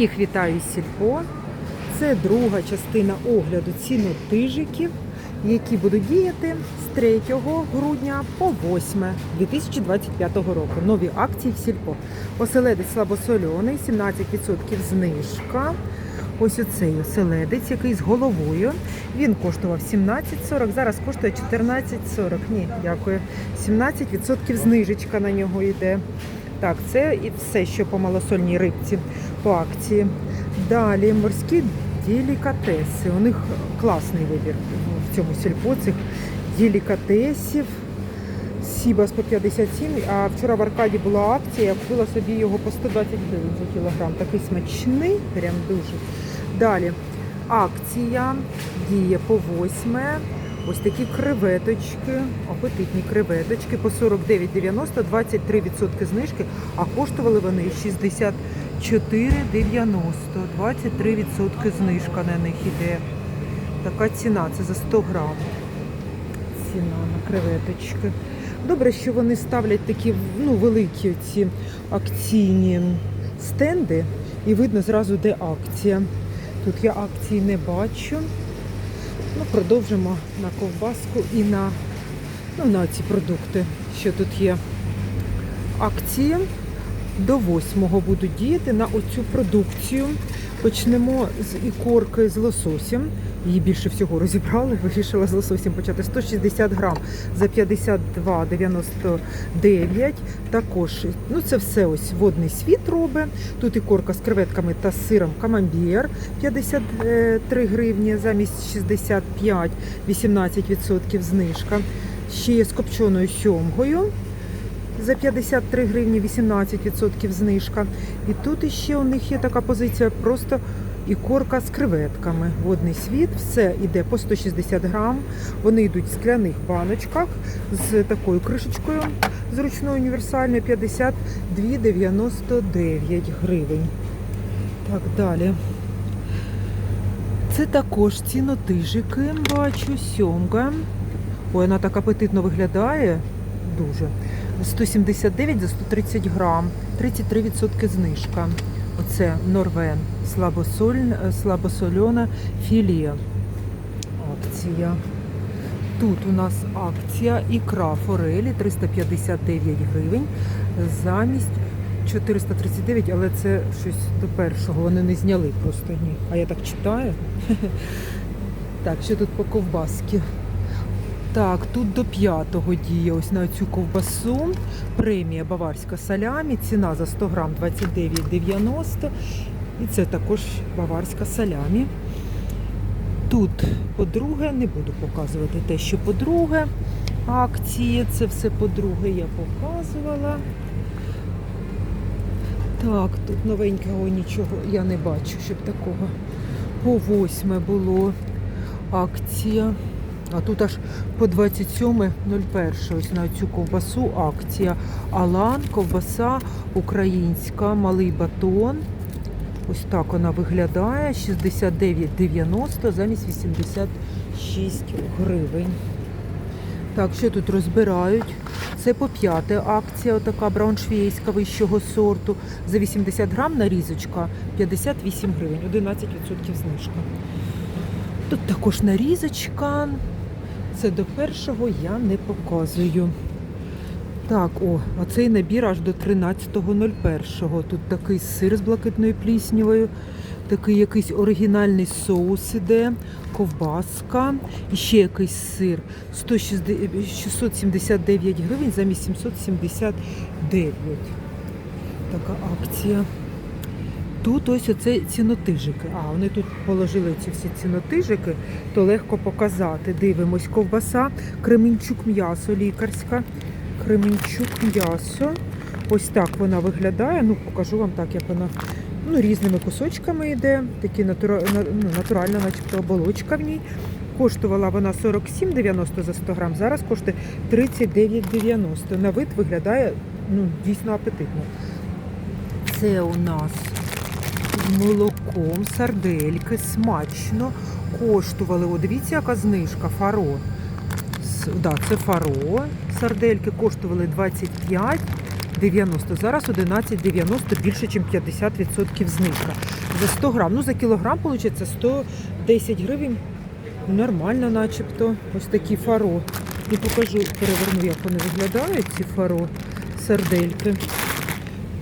Всіх вітаю Сільпо. Це друга частина огляду цінотижиків, які будуть діяти з 3 грудня по 8 2025 року. Нові акції в Сільпо. Оселедець слабосольоний, 17% знижка. Ось оцей оселедець, який з головою. Він коштував 17,40, зараз коштує 14,40. Ні, дякую. 17% знижечка на нього йде. Так, це і все, що по малосольній рибці по акції. Далі морські делікатеси. У них класний вибір в цьому сільпо цих делікатесів. Сібас по 57, а вчора в Аркаді була акція, я купила собі його по 120 гривень за кілограм. Такий смачний, прям дуже. Далі акція діє по 8. Ось такі креветочки, апетитні креветочки по 49,90, 23% знижки, а коштували вони 64,90, 23% знижка на них іде. Така ціна, це за 100 грам. Ціна на креветочки. Добре, що вони ставлять такі ну, великі ці акційні стенди, і видно зразу, де акція. Тут я акції не бачу. Ну, продовжимо на ковбаску і на, ну, на ці продукти, що тут є. Акції до 8-го будуть діяти на оцю продукцію. Почнемо з ікорки з лососем. Її більше всього розібрали, вирішила з лососем почати 160 грам за 52,99. Також ну це все ось водний світ робить. Тут ікорка з креветками та сиром камамбір 53 гривні замість 65, 18% знижка. Ще є з копченою сьомгою за 53 гривні 18% знижка. І тут іще у них є така позиція просто ікорка з креветками. Водний світ, все йде по 160 грам. Вони йдуть в скляних баночках з такою кришечкою зручною універсальною 52,99 гривень. Так, далі. Це також цінотижики, бачу, сьомга. Ой, вона так апетитно виглядає. Дуже. 179 за 130 грам, 33% знижка. Оце Норвен, слабосоль, слабосольона філія. Акція. Тут у нас акція ікра форелі 359 гривень замість 439, але це щось до першого. Вони не зняли просто ні. А я так читаю. Так, що тут по ковбаски? Так, тут до п'ятого діє ось на цю ковбасу. Премія баварська салямі. Ціна за 100 грам 29,90. І це також баварська салямі. Тут, по-друге, не буду показувати те, що по-друге. Акції, це все по-друге я показувала. Так, тут новенького нічого я не бачу, щоб такого по восьме було акція. А тут аж по 27.01 ось на цю ковбасу акція. Алан, ковбаса українська, малий батон. Ось так вона виглядає. 69,90 замість 86 гривень. Так, що тут розбирають? Це по п'яте акція, отака брауншвейська вищого сорту. За 80 грам нарізочка 58 гривень, 11% знижка. Тут також нарізочка. Це до першого я не показую. Так, о, оцей набір аж до 13.01. Тут такий сир з блакитною пліснявою, такий якийсь оригінальний соус іде, ковбаска, і ще якийсь сир. 679 гривень замість 779. Така акція. Тут ось оце цінотижики. А, вони тут положили ці всі цінотижики, то легко показати. Дивимось, ковбаса, Кременчук м'ясо лікарська. Кременчук м'ясо. Ось так вона виглядає. Ну, покажу вам так, як вона ну, різними кусочками йде. Такі натура... ну, натуральна, начебто оболочка в ній. Коштувала вона 47,90 за 100 грам, зараз коштує 39,90. На вид виглядає ну, дійсно апетитно. Це у нас молоком, сардельки, смачно. Коштували, о, дивіться, яка знижка, фаро. Да, це фаро. Сардельки коштували 25,90. Зараз 11,90, більше, ніж 50% знижка. За 100 грам. Ну, за кілограм, виходить, 110 гривень. Нормально, начебто. Ось такі фаро. І покажу, переверну, як вони виглядають, ці фаро, сардельки.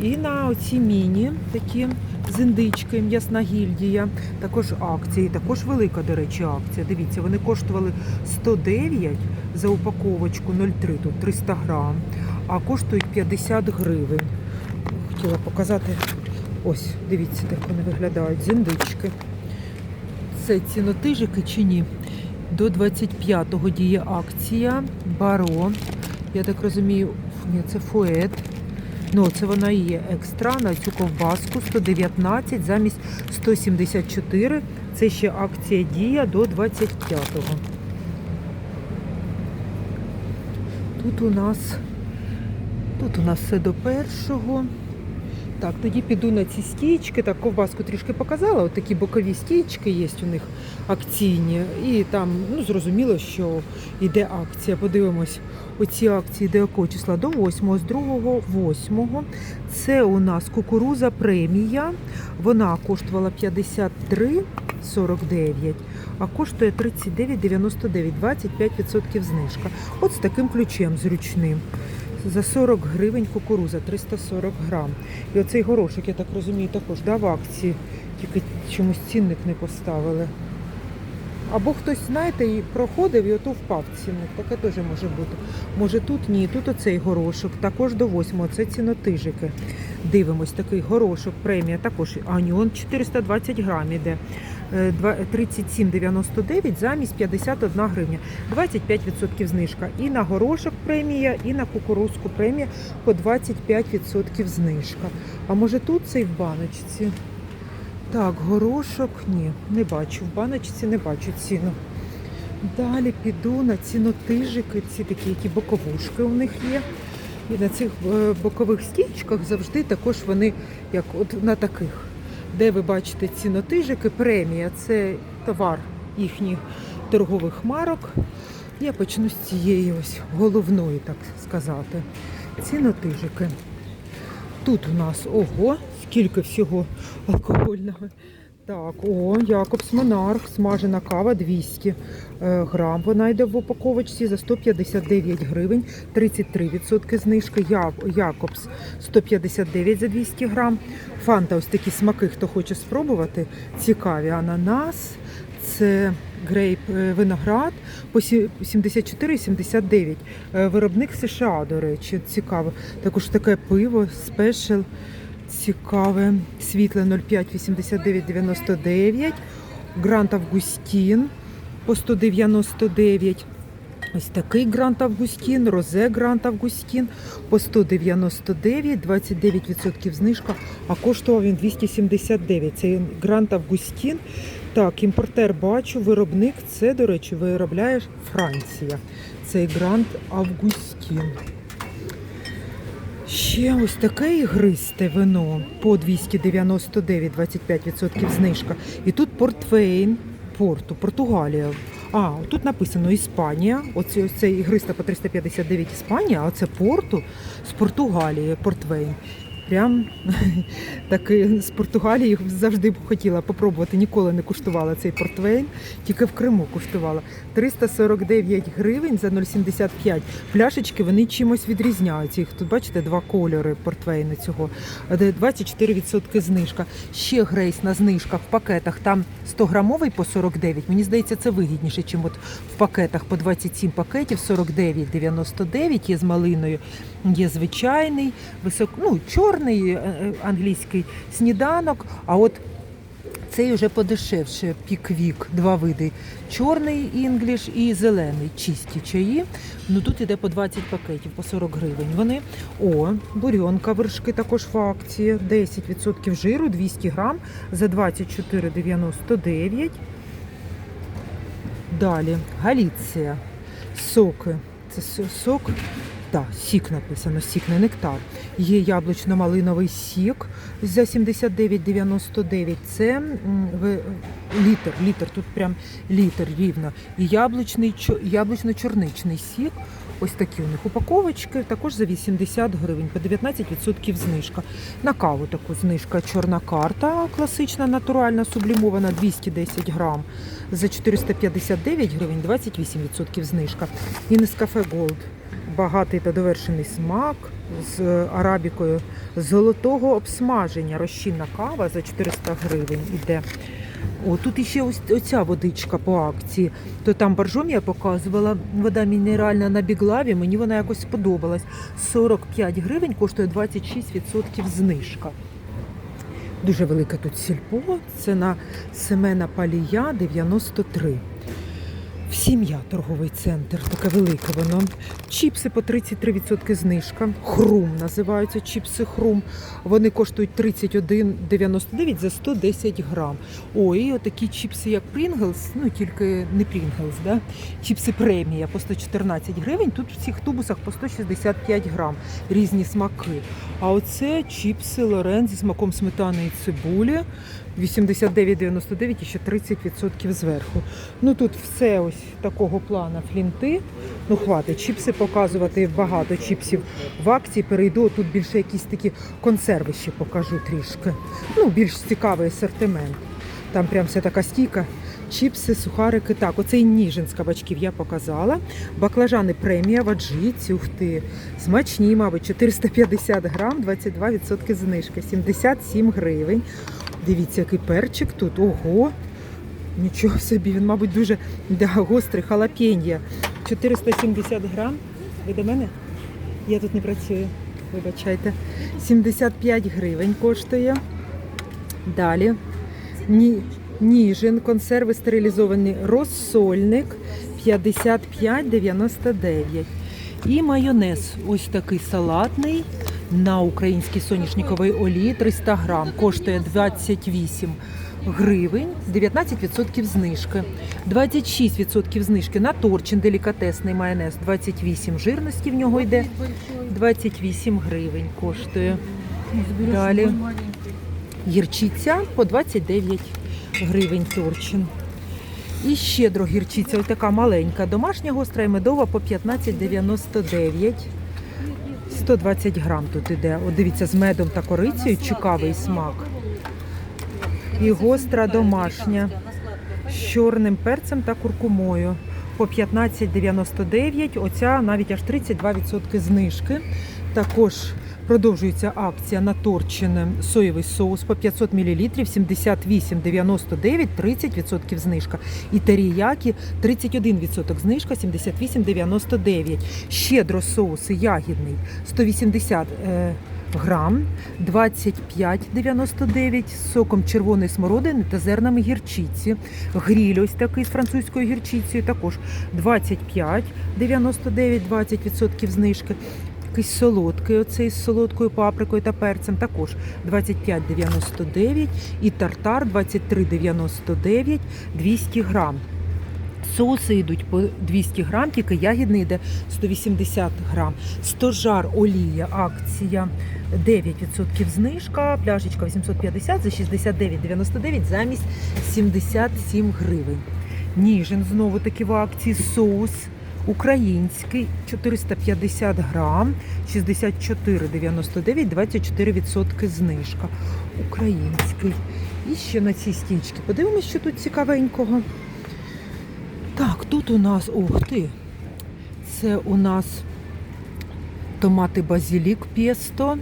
І на оці міні такі з індички, м'ясна гільдія, також акції, також велика, до речі, акція. Дивіться, вони коштували 109 за упаковочку 0,3, тут 300 грам, а коштують 50 гривень. Хотіла показати, ось, дивіться, як вони виглядають, з індички. Це цінотижики чи ні? До 25-го діє акція Баро. Я так розумію, ні, це фует. Ну, це вона і є екстра на цю ковбаску 119 замість 174. Це ще акція дія до 25-го. Тут у нас тут у нас все до першого. Так, тоді піду на ці стічки. Так, ковбаску трішки показала. От такі бокові стічки є у них акційні. І там, ну, зрозуміло, що йде акція. Подивимось, оці акції до якого числа? До 8, з 2 8. Це у нас кукуруза премія. Вона коштувала 53,49, а коштує 39,99, 25% знижка. От з таким ключем зручним. За 40 гривень кукуруза, 340 грам. І оцей горошок, я так розумію, також да, акції, тільки чомусь цінник не поставили. Або хтось, знаєте, і проходив і ото впав цінник. Таке теж може бути. Може тут ні, тут оцей горошок, також до 8, це цінотижики. Дивимось, такий горошок, премія також. А ні, он 420 грам іде. Е, два- 37,99 замість 51 гривня. 25% знижка. І на горошок премія, і на кукурузку премія по 25% знижка. А може тут цей в баночці? Так, горошок ні, не бачу. В баночці не бачу ціну. Далі піду на цінотижики, ці такі, які боковушки у них є. І на цих е, бокових стічках завжди також вони, як от на таких, де ви бачите цінотижики, премія це товар їхніх торгових марок. Я почну з цієї ось головної, так сказати. Цінотижики. Тут у нас ого, скільки всього алкогольного. Так, о, Якобс Монарх, смажена кава 200 е, грам. Вона йде в упаковочці за 159 гривень, 33% знижки. Якобс 159 за 200 грам. Фанта, ось такі смаки, хто хоче спробувати. Цікаві. Ананас, це грейп е, виноград по сі- 74,79. Е, Виробник США, до речі, цікаво. Також таке пиво, спешл. Цікаве. Світле 058999. Грант Августін по 199. Ось такий Грант Августін, Розе Грант Августін по 199, 29% знижка, а коштував він 279. Це Грант Августін. Так, імпортер бачу, виробник це, до речі, виробляє Франція. Цей Грант Августін. Ще ось таке ігристе вино по 299, 25% знижка. І тут портвейн порту, Португалія. А, тут написано Іспанія. Оце ось цей ігриста по 359 Іспанія, а це порту з Португалії, портвейн. Прям таки з Португалії завжди б хотіла попробувати. Ніколи не куштувала цей портвейн, тільки в Криму куштувала. 349 гривень за 0,75. Пляшечки вони чимось відрізняються. Їх тут бачите два кольори портвейну цього. Де 24% знижка. Ще грейс на знижках в пакетах. Там 100 грамовий по 49. Мені здається, це вигідніше, чим от в пакетах по 27 пакетів, 49,99 є з малиною. Є звичайний, висок, ну, чорний е, е, англійський сніданок. А от цей вже подешевше піквік, два види. Чорний інгліш і зелений, чисті чаї. Ну тут іде по 20 пакетів, по 40 гривень. Вони о, бурьонка вершки також в акції. 10% жиру, 200 грам за 24,99. Далі Галіція. Соки. Це сок Да, сік написано, сік не нектар. Є яблучно-малиновий сік за 79,99. Це ви- літр, тут прям літр рівно. І яблучно-чорничний сік. Ось такі у них упаковочки, також за 80 гривень, по 19% знижка. На каву таку знижка чорна карта, класична, натуральна, сублімована 210 грам. За 459 гривень 28% знижка. І Нескафе Голд. Багатий та довершений смак з е, арабікою золотого обсмаження. Розчинна кава за 400 гривень іде. О, тут іще ось оця водичка по акції. То там боржом я показувала, вода мінеральна на біглаві, мені вона якось сподобалась. 45 гривень коштує 26% знижка. Дуже велике тут сільпо. Це на Семена Палія 93. Сім'я торговий центр, таке велике воно. Чіпси по 33% знижка. Хрум називаються чіпси хрум. Вони коштують 31,99 за 110 грам. О, і отакі чіпси, як Pringles, ну тільки не Pringles, да? чіпси премія по 114 гривень. Тут в цих тубусах по 165 грам. Різні смаки. А оце чіпси Лорен зі смаком сметани і цибулі. 89,99 і ще 30% зверху. Ну тут все ось такого плана флінти. Ну хватить, чіпси показувати багато чіпсів в акції. Перейду тут більше якісь такі консерви ще покажу трішки. Ну, більш цікавий асортимент. Там прям вся така стійка. Чіпси, сухарики. Так, оцей ніжин з кабачків я показала. Баклажани премія в аджиці, ух ти. Смачні, мабуть, 450 грам, 22% знижки, 77 гривень. Дивіться, який перчик тут. Ого! Нічого собі, він, мабуть, дуже да, гострий, халапенья. 470 грам. Ви до мене? Я тут не працюю. Вибачайте. 75 гривень коштує. Далі. Ні, ніжин, консерви стерилізовані, розсольник 55,99. І майонез ось такий салатний на українській соняшниковій олії 300 грам. Коштує 28 гривень, 19% знижки. 26% знижки на торчин делікатесний майонез, 28 жирності в нього йде. 28 гривень коштує. Далі. Гірчиця по 29 гривень торчин. І щедро гірчиця, ось така маленька, домашня гостра і медова по 15,99. 120 грам тут іде. От дивіться, з медом та корицею цікавий смак. І гостра домашня з чорним перцем та куркумою. По 15,99. Оця навіть аж 32% знижки. Також продовжується акція на торчене соєвий соус по 500 мл 78,99, 30% знижка. І теріякі 31% знижка, 78,99. Щедро соуси ягідний 180 е, грам, 25,99 з соком червоної смородини та зернами гірчиці. Гріль ось такий з французькою гірчицею також 25,99, 20% знижки. Якийсь солодкий, оцей з солодкою паприкою та перцем, також 25,99 і тартар 23,99 200 грам. Соуси йдуть по 200 грам, тільки ягідний йде 180 грам. Стожар олія, акція 9% знижка, пляшечка 850 за 69,99 замість 77 гривень. Ніжин знову таки в акції соус український 450 грам, 64,99, 24% знижка. Український. І ще на цій стічці. Подивимось, що тут цікавенького. Так, тут у нас, ух ти, це у нас томати базилік пєсто.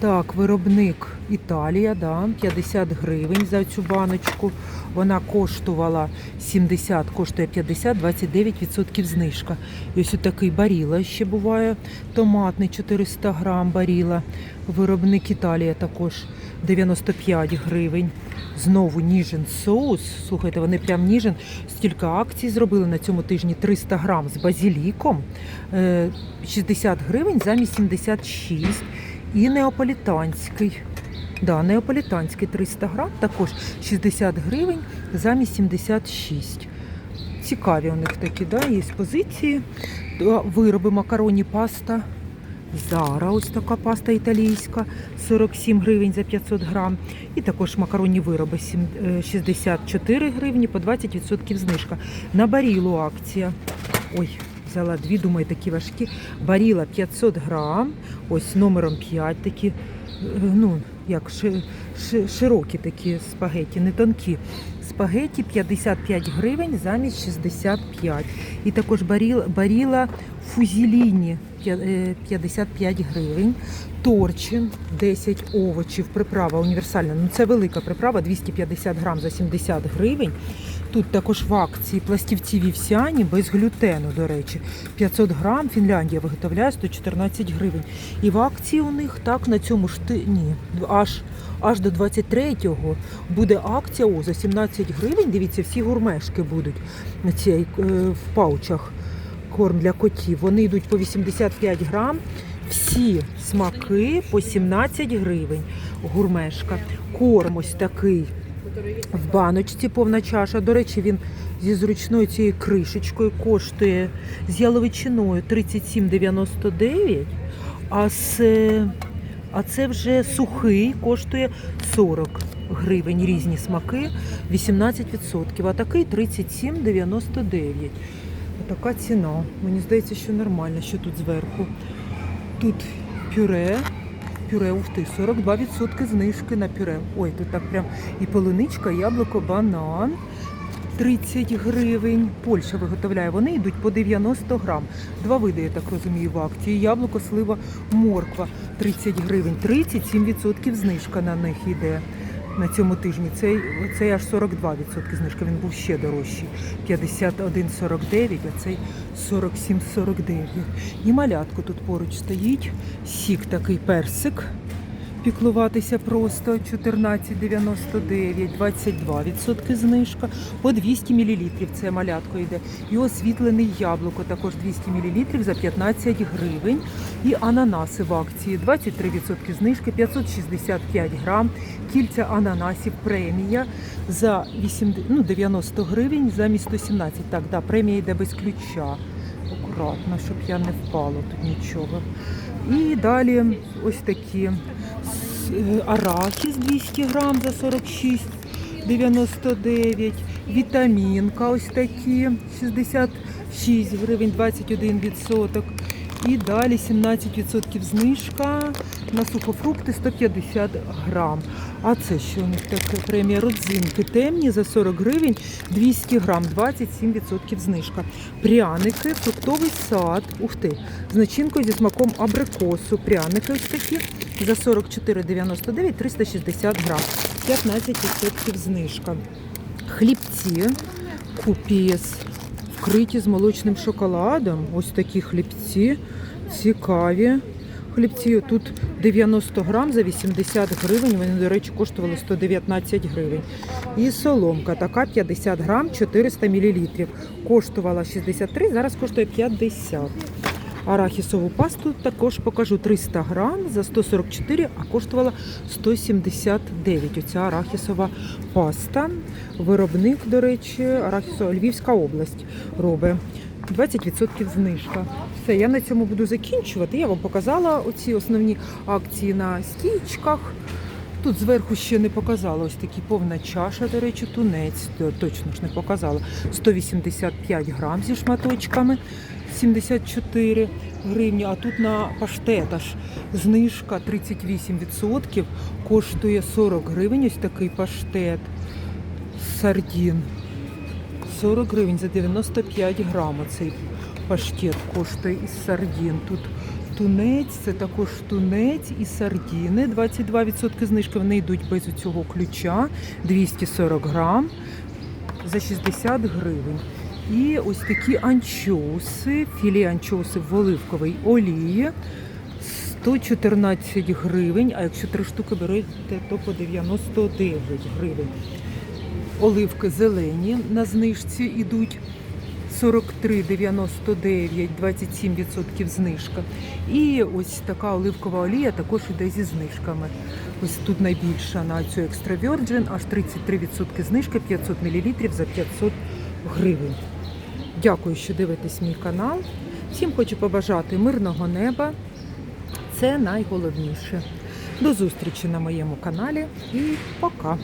Так, виробник Італія, да, 50 гривень за цю баночку. Вона коштувала 70, коштує 50, 29% знижка. І ось такий баріла ще буває. Томатний 400 грам баріла. Виробник Італія також 95 гривень. Знову ніжин соус. Слухайте, вони прям ніжин. Стільки акцій зробили на цьому тижні 300 грам з базіліком. Е, 60 гривень замість 76. І неаполітанський. Да, неаполітанський 300 грам, також 60 гривень замість 76. Цікаві у них такі, да, є позиції. Вироби макароні паста. Зара, ось така паста італійська, 47 гривень за 500 грам. І також макаронні вироби е, 64 гривні по 20% знижка. На барілу акція. Ой, взяла дві, думаю, такі важкі. Баріла 500 грам, ось номером 5 такі, е, ну, як ши- ши- широкі такі спагеті, не тонкі. Спагеті 55 гривень замість 65. І також баріла, фузіліні е, 55 гривень. Торчин 10 овочів, приправа універсальна. Ну це велика приправа, 250 грам за 70 гривень. Тут також в акції пластівці вівсяні без глютену, до речі. 500 грам, Фінляндія виготовляє 114 гривень. І в акції у них так на цьому ж ні, аж аж до 23-го буде акція о, за 17 гривень. Дивіться, всі гурмешки будуть на цій е, в паучах. Корм для котів. Вони йдуть по 85 грам. Всі смаки по 17 гривень. Гурмешка. Корм ось такий в баночці повна чаша. До речі, він зі зручною цією кришечкою коштує з яловичиною 37,99, а з а це вже сухий коштує 40 гривень різні смаки, 18%, а такий 37,99. Така ціна. Мені здається, що нормально, що тут зверху. Тут пюре. Пюре, ух ти, 42% знижки на пюре. Ой, тут так прям і полуничка, яблуко, банан. 30 гривень. Польща виготовляє. Вони йдуть по 90 грам. Два види, я так розумію, в акції. Яблуко, слива, морква. 30 гривень. 37% знижка на них йде на цьому тижні. Цей, цей аж 42% знижка. Він був ще дорожчий. 51,49, а цей 47,49. І малятко тут поруч стоїть. Сік такий персик. Піклуватися просто 14,99, 22% знижка, по 200 мл це малятко йде. І освітлене яблуко також 200 мл за 15 гривень. І ананаси в акції 23% знижки, 565 грам. Кільця ананасів премія за 80, ну, 90 гривень замість 117. Так, да, премія йде без ключа. Акуратно, щоб я не впала тут нічого. І далі ось такі арахіс 200 грам за 46,99. Вітамінка ось такі 66 гривень 21 відсоток. І далі 17% знижка на сухофрукти 150 грам. А це що у них таке премія родзинки темні за 40 гривень 200 грам, 27% знижка. Пряники, фруктовий сад, ух ти, з начинкою зі смаком абрикосу. Пряники ось такі за 44,99, 360 грам, 15% знижка. Хлібці, купіс, вкриті з молочним шоколадом. Ось такі хлібці, цікаві. Хлібці тут 90 грам за 80 гривень. Вони, до речі, коштували 119 гривень. І соломка така 50 грам 400 мл. Коштувала 63, зараз коштує 50. Арахісову пасту також покажу 300 грам за 144, а коштувала 179. Оця арахісова паста. Виробник, до речі, арахісова Львівська область робить. 20% знижка. Все, я на цьому буду закінчувати. Я вам показала оці основні акції на стічках. Тут зверху ще не показала ось такі повна чаша, до речі, тунець. Точно ж не показала. 185 грам зі шматочками, 74 гривні. А тут на паштет аж знижка 38%. Коштує 40 гривень. Ось такий паштет. Сардін. 40 гривень за 95 грам цей паштет коштує із сардін. Тут тунець, це також тунець і сардіни. 22% знижки. Вони йдуть без цього ключа. 240 грам за 60 гривень. І ось такі анчоуси, філе анчоуси в оливковій олії. 114 гривень, а якщо три штуки берете, то по 99 гривень. Оливки зелені на знижці йдуть 43,99, 27% знижка. І ось така оливкова олія також йде зі знижками. Ось тут найбільша на цю Extra Virgin, аж 33% знижки, 500 мл за 500 гривень. Дякую, що дивитесь мій канал. Всім хочу побажати мирного неба. Це найголовніше. До зустрічі на моєму каналі і пока!